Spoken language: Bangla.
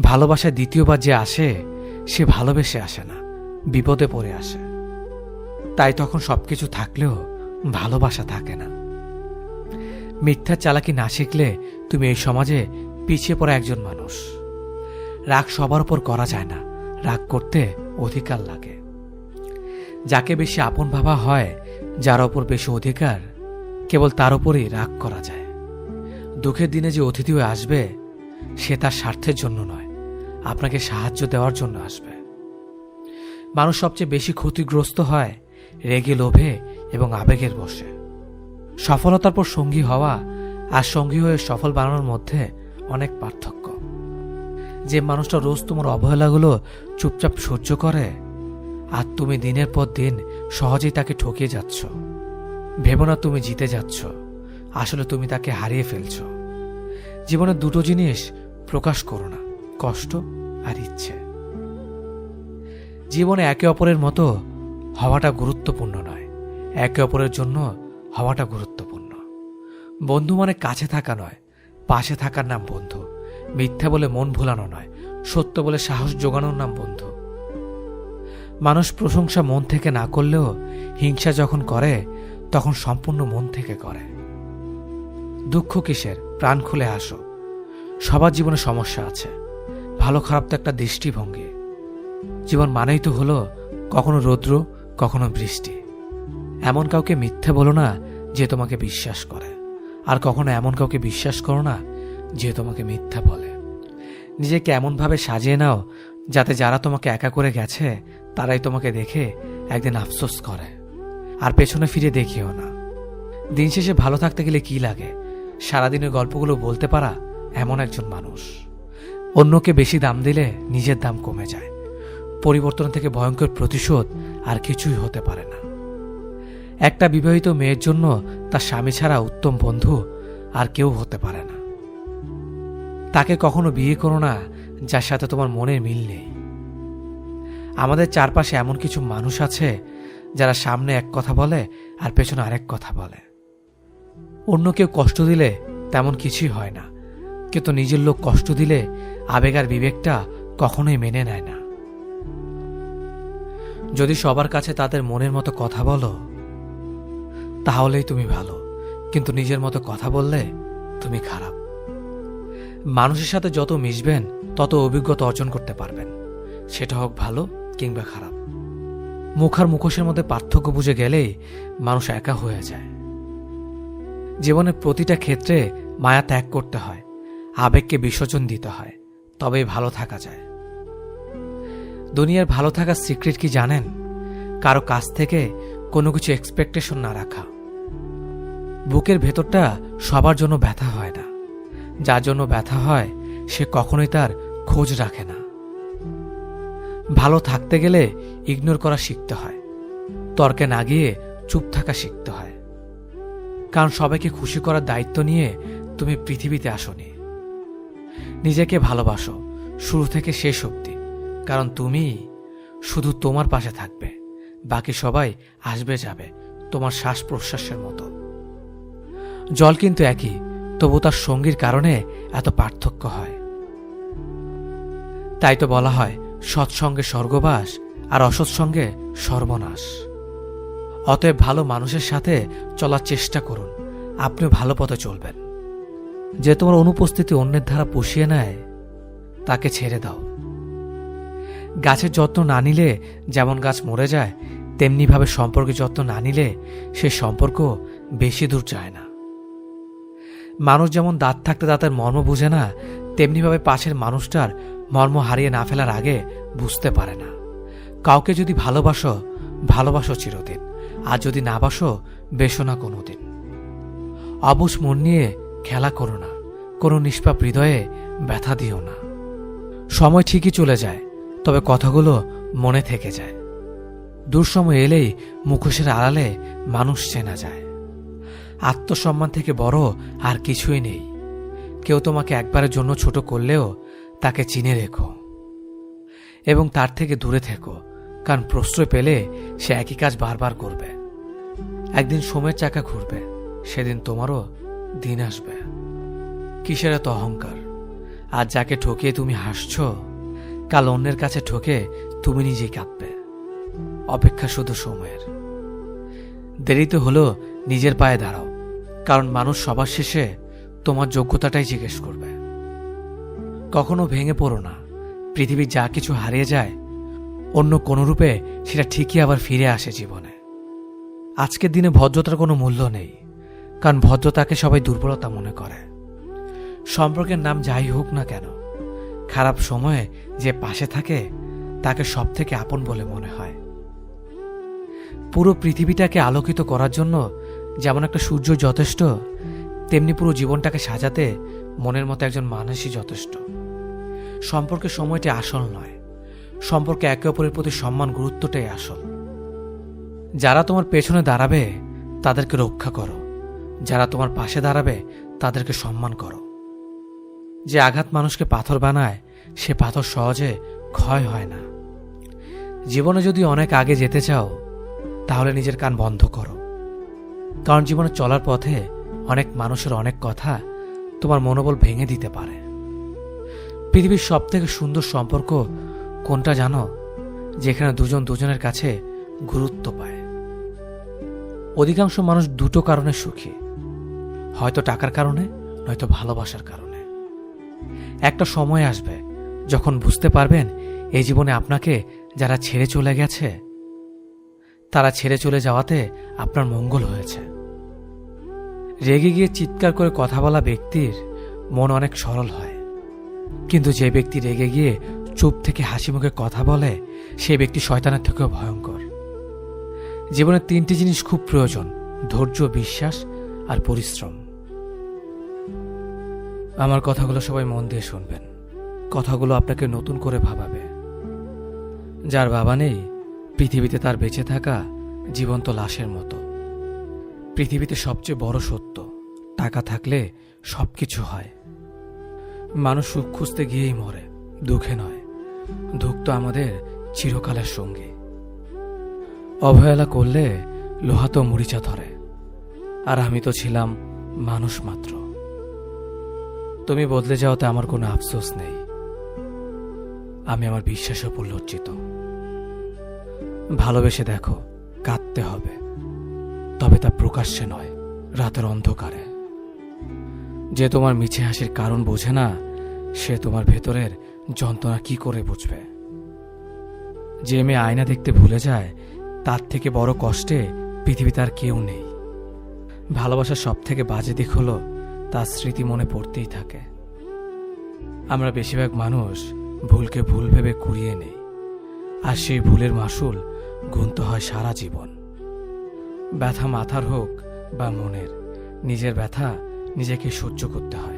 ভালোবাসায় দ্বিতীয়বার যে আসে, সে ভালোবেসে আসে না, বিপদে পড়ে আসে। তাই তখন সবকিছু থাকলেও ভালোবাসা থাকে না। মিথ্যা চালাকি না শিখলে তুমি এই সমাজে পিছিয়ে পড়া একজন মানুষ। রাগ সবার উপর করা যায় না, রাগ করতে অধিকার লাগে। যাকে বেশি আপন ভাবা হয়, যার ওপর বেশি অধিকার, কেবল তার উপরেই রাগ করা যায়। দুঃখের দিনে যে অতিথিও আসবে, সে তার স্বার্থের জন্য নয়। আপনাকে সাহায্য দেওয়ার জন্য আসবে। মানুষ সবচেয়ে বেশি ক্ষতিগ্রস্ত হয় রেগে লোভে এবং আবেগের বসে। সফলতার পর সঙ্গী হওয়া আর সঙ্গী হয়ে সফল বানানোর মধ্যে অনেক পার্থক্য। যে মানুষটা রোজ তোমার অবহেলাগুলো চুপচাপ সহ্য করে, আর তুমি দিনের পর দিন সহজেই তাকে ঠকিয়ে যাচ্ছ। ভেবো না তুমি জিতে যাচ্ছ, আসলে তুমি তাকে হারিয়ে ফেলছ। জীবনে দুটো জিনিস প্রকাশ করো না। কষ্ট আর ইচ্ছে। জীবনে একে অপরের মতো হওয়াটা গুরুত্বপূর্ণ নয়। একে অপরের জন্য হওয়াটা গুরুত্বপূর্ণ। বন্ধু মানে কাছে থাকা নয়, পাশে থাকার নাম বন্ধু। মিথ্যা বলে মন ভোলানো নয়, সত্য বলে সাহস জোগানোর নাম বন্ধু। মানুষ প্রশংসা মন থেকে না করলেও হিংসা যখন করে, তখন সম্পূর্ণ মন থেকে করে। দুঃখ কিসের? প্রাণ খুলে আসো। সবার জীবনে সমস্যা আছে। ভালো খারাপ তো একটা দৃষ্টিভঙ্গি। জীবন মানেই তো হলো কখনো রৌদ্র, কখনো বৃষ্টি। এমন কাউকে মিথ্যে বলো না যে তোমাকে বিশ্বাস করে। আর কখনো এমন কাউকে বিশ্বাস করো না যে তোমাকে মিথ্যা বলে। নিজেকে এমনভাবে সাজিয়ে নাও যাতে যারা তোমাকে একা করে গেছে, তারাই তোমাকে দেখে একদিন আফসোস করে। আর পেছনে ফিরে দেখিও না। দিন শেষে ভালো থাকতে গেলে কি লাগে? সারাদিনের গল্পগুলো বলতে পারা এমন একজন মানুষ। অন্যকে বেশি দাম দিলে নিজের দাম কমে যায়। পরিবর্তন থেকে ভয়ঙ্কর প্রতিশোধ আর কিছুই হতে পারে না। একটা বিবাহিত মেয়ের জন্য তার স্বামী ছাড়া উত্তম বন্ধু আর কেউ হতে পারে না। তাকে কখনো বিয়ে করো না, যার সাথে তোমার মনের মিল নেই। আমাদের চারপাশে এমন কিছু মানুষ আছে, যারা সামনে এক কথা বলে আর পেছনে আরেক কথা বলে। অন্য কেউ কষ্ট দিলে তেমন কিছুই হয় না। কিন্তু নিজের লোক কষ্ট দিলে আবেগ আর বিবেকটা কখনোই মেনে নেয় না। যদি সবার কাছে তাদের মনের মতো কথা বলো, তাহলেই তুমি ভালো। কিন্তু নিজের মতো কথা বললে তুমি খারাপ। মানুষের সাথে যত মিশবেন, তত অভিজ্ঞতা অর্জন করতে পারবেন। সেটা হোক ভালো কিংবা খারাপ। মুখ আর মুখোশের মধ্যে পার্থক্য বুঝে গেলেই মানুষ একা হয়ে যায়। জীবনের প্রতিটা ক্ষেত্রে মায়া ত্যাগ করতে হয়। আবেগকে বিসর্জন দিতে হয়, তবেই ভালো থাকা যায়। দুনিয়ার ভালো থাকার সিক্রেট কি জানেন? কারও কাছ থেকে কোনো কিছু এক্সপেকটেশন না রাখা। বুকের ভেতরটা সবার জন্য ব্যথা হয় না। যার জন্য ব্যথা হয়, সে কখনোই তার খোঁজ রাখে না। ভালো থাকতে গেলে ইগনোর করা শিখতে হয়। তর্কে না গিয়ে চুপ থাকা শিখতে হয়। কারণ সবাইকে খুশি করার দায়িত্ব নিয়ে তুমি পৃথিবীতে আসনি। নিজেকে ভালোবাসো, শুরু থেকে শেষ অবধি। কারণ তুমি শুধু তোমার পাশে থাকবে, বাকি সবাই আসবে যাবে তোমার শ্বাস প্রশ্বাসের মতো। জল কিন্তু একই, তবু তার সঙ্গীর কারণে এত পার্থক্য হয়। তাই তো বলা হয়, সৎসঙ্গে স্বর্গবাস আর অসৎসঙ্গে সর্বনাশ। অতএব ভালো মানুষের সাথে চলার চেষ্টা করুন, আপনিও ভালো পথে চলবেন। যে তোমার অনুপস্থিতি অন্যের ধারা পুষিয়ে নেয়, তাকে ছেড়ে দাও। গাছের যত্ন না নিলে যেমন গাছ মরে যায়, তেমনিভাবে সম্পর্কে যত্ন না নিলে সে সম্পর্ক বেশি দূর যায় না। মানুষ যেমন দাঁত থাকতে দাঁতের মর্ম বুঝে না, তেমনিভাবে পাশের মানুষটার মর্ম হারিয়ে না ফেলার আগে বুঝতে পারে না। কাউকে যদি ভালোবাসো ভালোবাসো চিরদিন, আর যদি না বাসো, বেসো না কোনোদিন। অবুস মন নিয়ে খেলা করো না, কোনো নিষ্পাপ হৃদয়ে ব্যথা দিও না। সময় ঠিকই চলে যায়, তবে কথাগুলো মনে থেকে যায়। দুঃসময় এলেই মুখোশের আড়ালে মানুষ চেনা যায়। আত্মসম্মান থেকে বড় আর কিছুই নেই। কেউ তোমাকে একবারের জন্য ছোট করলেও তাকে চিনে রেখো। এবং তার থেকে দূরে থেকো, কারণ প্রশ্রয় পেলে সে একই কাজ বারবার করবে। একদিন সময়ের চাকা ঘুরবে, সেদিন তোমারও দিন আসবে। কিসের এত অহংকার? আর যাকে ঠকিয়ে তুমি হাসছ, কাল অন্যের কাছে ঠকে তুমি নিজেই কাঁদবে। অপেক্ষা শুধু সময়ের। দেরিতে হলেও নিজের পায়ে দাঁড়াও, কারণ মানুষ সবার শেষে তোমার যোগ্যতাটাই জিজ্ঞেস করবে। কখনো ভেঙে পড়ো না, পৃথিবীর যা কিছু হারিয়ে যায়, অন্য কোনো রূপে সেটা ঠিকই আবার ফিরে আসে জীবনে। আজকের দিনে ভদ্রতার কোনো মূল্য নেই। কারণ ভদ্রতাকে সবাই দুর্বলতা মনে করে। সম্পর্কের নাম যাই হোক না কেন, খারাপ সময়ে যে পাশে থাকে, তাকে সব থেকে আপন বলে মনে হয়। পুরো পৃথিবীটাকে আলোকিত করার জন্য যেমন একটা সূর্য যথেষ্ট, তেমনি পুরো জীবনটাকে সাজাতে মনের মতো একজন মানুষই যথেষ্ট। সম্পর্কের সময়টি আসল নয়, সম্পর্কে একে অপরের প্রতি সম্মান গুরুত্বটাই আসল। যারা তোমার পেছনে দাঁড়াবে, তাদেরকে রক্ষা করো। যারা তোমার পাশে দাঁড়াবে, তাদেরকে সম্মান করো। যে আঘাত মানুষকে পাথর বানায়, সে পাথর সহজে ক্ষয় হয় না। জীবনে যদি অনেক আগে যেতে চাও, তাহলে নিজের কান বন্ধ করো। কারণ জীবনে চলার পথে অনেক মানুষের অনেক কথা তোমার মনোবল ভেঙে দিতে পারে। পৃথিবীর সব থেকে সুন্দর সম্পর্ক কোনটা জানো? যেখানে দুজন দুজনের কাছে গুরুত্ব পায়। অধিকাংশ মানুষ দুটো কারণে সুখী। হয়তো টাকার কারণে, নয়তো ভালোবাসার কারণে। একটা সময় আসবে যখন বুঝতে পারবেন এই জীবনে আপনাকে যারা ছেড়ে চলে গেছে, তারা ছেড়ে চলে যাওয়াতে আপনার মঙ্গল হয়েছে। রেগে গিয়ে চিৎকার করে কথা বলা ব্যক্তির মন অনেক সরল হয়। কিন্তু যে ব্যক্তি রেগে গিয়ে চুপ থেকে হাসি মুখে কথা বলে সেই ব্যক্তি শয়তানের থেকেও ভয়ঙ্কর। জীবনে তিনটি জিনিস খুব প্রয়োজন, ধৈর্য, বিশ্বাস আর পরিশ্রম। আমার কথাগুলো সবাই মন দিয়ে শুনবেন। কথাগুলো আপনাকে নতুন করে ভাবাবে। যার বাবা নেই, পৃথিবীতে তার বেঁচে থাকা জীবন্ত লাশের মতো। পৃথিবীতে সবচেয়ে বড় সত্য, টাকা থাকলে সব কিছু হয়। মানুষ সুখ খুঁজতে গিয়েই মরে, দুঃখে নয়। দুঃখ তো আমাদের চিরকালের সঙ্গী। অবহেলা করলে লোহা তো মরিচা ধরে। আর আমি তো ছিলাম মানুষ মাত্র। তুমি বদলে যাওয়াতে আমার কোনো আফসোস নেই। আমি আমার বিশ্বাসের উপর লজ্জিত। ভালোবেসে দেখো, কাঁদতে হবে। তবে তা প্রকাশ্যে নয়, রাতের অন্ধকারে। যে তোমার মিছে হাসির কারণ বোঝে না, সে তোমার ভেতরের যন্ত্রণা কি করে বুঝবে? যে মেয়ে আয়না দেখতে ভুলে যায়, তার থেকে বড় কষ্টে পৃথিবীতে আর কেউ নেই। ভালোবাসার সব থেকে বাজে দিক হলো তার স্মৃতি মনে পড়তেই থাকে। আমরা বেশিরভাগ মানুষ ভুলকে ভুল ভেবে কুড়িয়ে নেই, আর সেই ভুলের মাসুল গুনতে হয় সারা জীবন। ব্যথা মাথার হোক বা মনের, নিজের ব্যথা নিজেকে সহ্য করতে হয়।